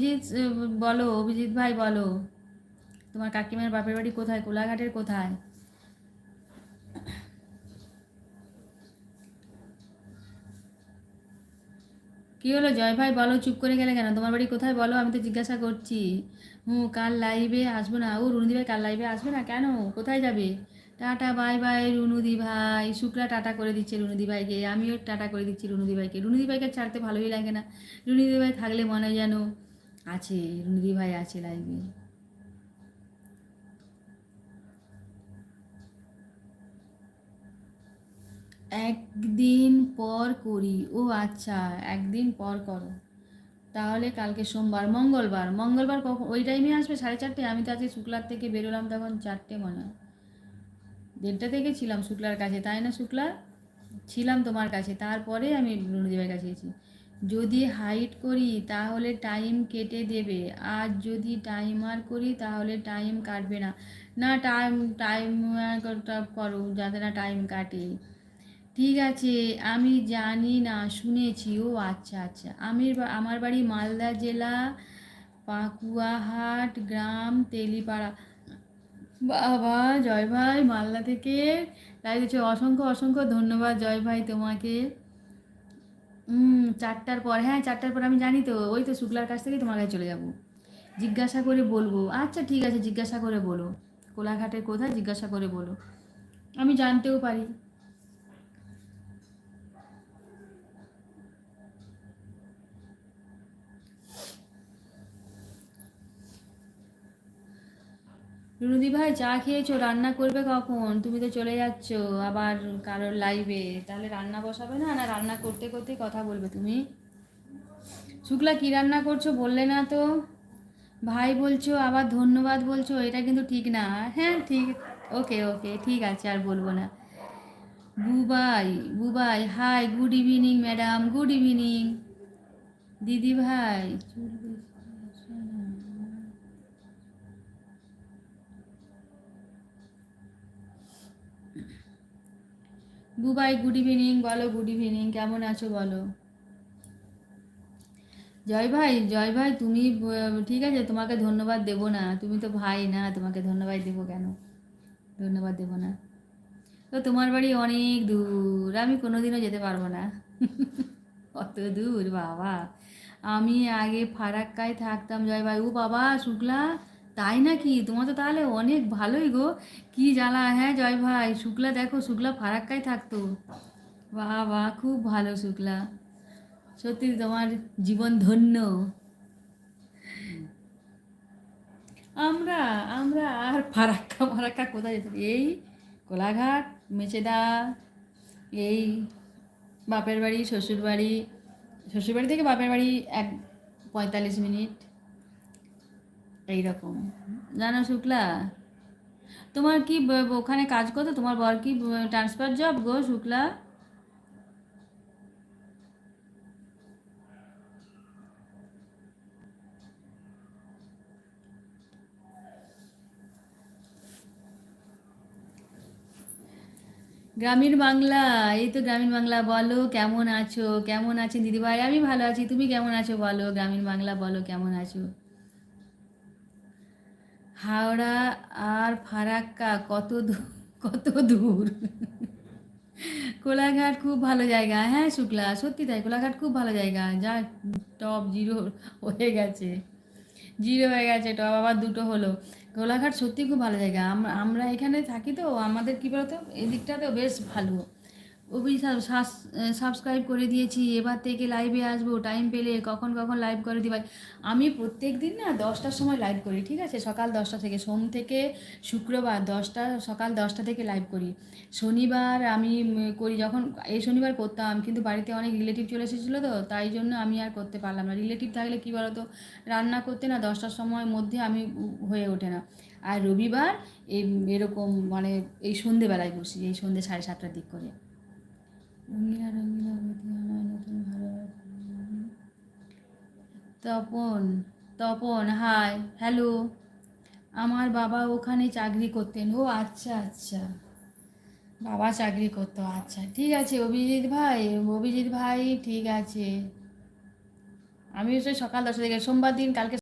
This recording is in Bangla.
অভিজিৎ বলো, অভিজিৎ ভাই বলো, তোমার কাকিমার বাপের বাড়ি কোথায়? কোলাঘাটের কোথায়? কি হলো? জয় ভাই বলো, চুপ করে গেলে কেন? তোমার বাড়ি কোথায় বলো? আমি তো জিজ্ঞাসা করছি। হুম, কাল লাইভে আসব না। ও, রুনুদি ভাই কাল লাইভে আসবে না? কেন? কোথায় যাবে? টাটা বাই বাই রুনুদি ভাই। শুক্লা টাটা করে দিচ্ছে রুনুদি ভাইকে। আমিও টাটা করে দিচ্ছি রুনুদি ভাইকে। রুনুদি ভাইকে ছাড়তে ভালোই লাগে না। রুনুদি ভাই থাকলে মনে যেন আছে রুনুদি ভাই আছে লাইভে একদিন পর করি। ও আচ্ছা একদিন পর করো। তাহলে কালকে সোমবার, মঙ্গলবার। মঙ্গলবার কখন? ওই টাইমে আসবে, সাড়ে চারটে? আমি তো আজকে শুক্লার থেকে বেরোলাম তখন চারটে মনে হয়। দেড়টা থেকে ছিলাম শুক্লার কাছে, তাই না শুক্লা? ছিলাম তোমার কাছে। তারপরে আমি রুনুদেবের কাছে গেছি যদি হাইট করি, তাহলে টাইম কেটে দেবে। আর যদি টাইমার করি, তাহলে টাইম কাটবে না। না টাইম টাইম করো, যাতে না টাইম কাটে। ঠিক আছে, আমি জানি না, শুনেছি। ও আচ্ছা আচ্ছা। আমি আমার বাড়ি মালদা জেলা, পাকুয়াহাট গ্রাম, তেলিপাড়া। বাবা, জয় ভাই, মালদা থেকে। তাই দিচ্ছে অসংখ্য অসংখ্য ধন্যবাদ, জয় ভাই, তোমাকে। হুম, চারটার পর হ্যাঁ চারটার পর আমি জানি তো, ওই তো শুক্লার কাছ থেকেই তোমার কাছে চলে যাব। জিজ্ঞাসা করে বলব আচ্ছা ঠিক আছে, জিজ্ঞাসা করে বলো। কোলাঘাটের কোথায়, জিজ্ঞাসা করে বলো। আমি জানতেও পারি। রুনুদি ভাই, চা খেয়েছো? রান্না করবে কখন? তুমি তো চলে যাচ্ছ আবার কারোর লাইভে তাহলে রান্না বসাবে না? না, রান্না করতে করতে কথা বলবে তুমি? শুক্লা, কি রান্না করছ? বললে না তো। ভাই বলছো, আবার ধন্যবাদ বলছো। এটা কিন্তু ঠিক না। হ্যাঁ ঠিক। ওকে ওকে, ঠিক আছে, আর বলব না। Bubai Bubai hi good evening madam good evening দিদি ভাই বুবাই গুড ইভিনিং বলো গুড ইভিনিং কেমন আছো বলো? জয় ভাই জয় ভাই, তুমি ঠিক আছে, তোমাকে ধন্যবাদ দেবো না, তুমি তো ভাই না, তোমাকে ধন্যবাদ দেবো কেন? ধন্যবাদ দেবো না। তো তোমার বাড়ি অনেক দূর, আমি কোনোদিনও যেতে পারব না। অত দূর, বাবা। আমি আগে ফারাক্কায় থাকতাম, জয় ভাই, ও বাবা, শুক্লা তাই নাকি? তোমার তো তাহলে অনেক ভালোই গো। কি জ্বালা? হ্যাঁ জয় ভাই। শুক্লা দেখো, শুক্লা ফারাক্কায় থাকতো। বাহ বাহ, খুব ভালো শুক্লা। সত্যি তোমার জীবন ধন্য। আমরা আমরা আর ফারাক্কা ফারাক্কা কোথায় যেতে এই কোলাঘাট, মেচেদা, এই বাপের বাড়ি শ্বশুর বাড়ি শ্বশুর বাড়ি থেকে বাপের বাড়ি এক পঁয়তাল্লিশ মিনিট। এইরকম। জানো শুক্লা, তোমার কি ওখানে কাজ করতো তোমার বর কি ট্রান্সফার জব গো শুক্লা? গ্রামীণ বাংলা, এই তো গ্রামীণ বাংলা, বলো কেমন আছো? কেমন আছেন দিদিভাই? আমি ভালো আছি, তুমি কেমন আছো বলো? গ্রামীণ বাংলা, বলো কেমন আছো? হাওড়া আর ফারাক্কা কত দূর কত দূর? কোলাঘাট খুব ভালো জায়গা। হ্যাঁ শুক্লা, সত্যি তাই, কোলাঘাট খুব ভালো জায়গা। যা টপ জিরো হয়ে গেছে। জিরো হয়ে গেছে, টপ আবার দুটো হলো। কোলাঘাট সত্যি খুব ভালো জায়গা। আমরা এখানে থাকি তো, আমাদের কী বলতো এদিকটাতেও বেশ ভালো। ওই সাবস্ক্রাইব করে দিয়েছি, এবার থেকে লাইভে আসব টাইম পেলে কখন কখন লাইভ করে দিবাই আমি প্রত্যেক দিন না দশটার সময় লাইভ করি, ঠিক আছে? সকাল দশটা থেকে, সোম থেকে শুক্রবার দশটা, সকাল দশটা থেকে লাইভ করি। শনিবার আমি করি যখন, এই শনিবার করতাম, কিন্তু বাড়িতে অনেক রিলেটিভ চলে এসেছিল তো, তাই জন্য আমি আর করতে পারলাম না। রিলেটিভ থাকলে কী বলতো, রান্না করতে না দশটার সময় মধ্যে আমি হয়ে ওঠে না। আর রবিবার এই এরকম মানে এই সন্ধেবেলায় বসি, এই সন্ধে সাড়ে সাতটার দিক করে। রঙিলা রঙিলা নতুন তপন তপন হাই হ্যালো আমার বাবা ওখানে চাকরি করতেন। ও আচ্ছা আচ্ছা। বাবা চাকরি করতো আচ্ছা। ঠিক আছে, অভিজিৎ ভাই অভিজিৎ ভাই, ঠিক আছে। আমি সকাল দশটা থেকে, সোমবার দিন, কালকে